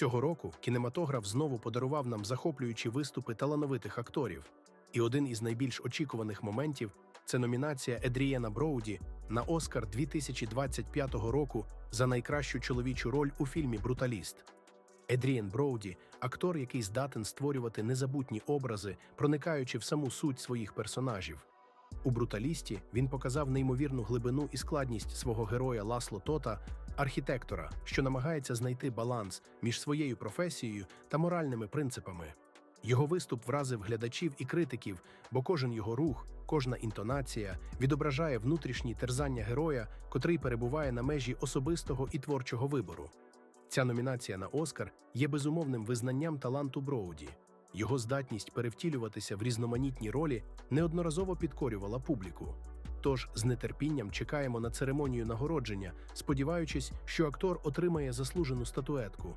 Цього року кінематограф знову подарував нам захоплюючі виступи талановитих акторів. І один із найбільш очікуваних моментів це номінація Едрієна Броуді на Оскар 2025 року за найкращу чоловічу роль у фільмі Бруталіст. Едрієн Броуді актор, який здатен створювати незабутні образи, проникаючи в саму суть своїх персонажів. У бруталісті він показав неймовірну глибину і складність свого героя Ласло Тота, архітектора, що намагається знайти баланс між своєю професією та моральними принципами. Його виступ вразив глядачів і критиків, бо кожен його рух, кожна інтонація відображає внутрішні терзання героя, котрий перебуває на межі особистого і творчого вибору. Ця номінація на Оскар є безумовним визнанням таланту Броуді. Його здатність перевтілюватися в різноманітні ролі неодноразово підкорювала публіку. Тож з нетерпінням чекаємо на церемонію нагородження, сподіваючись, що актор отримає заслужену статуетку.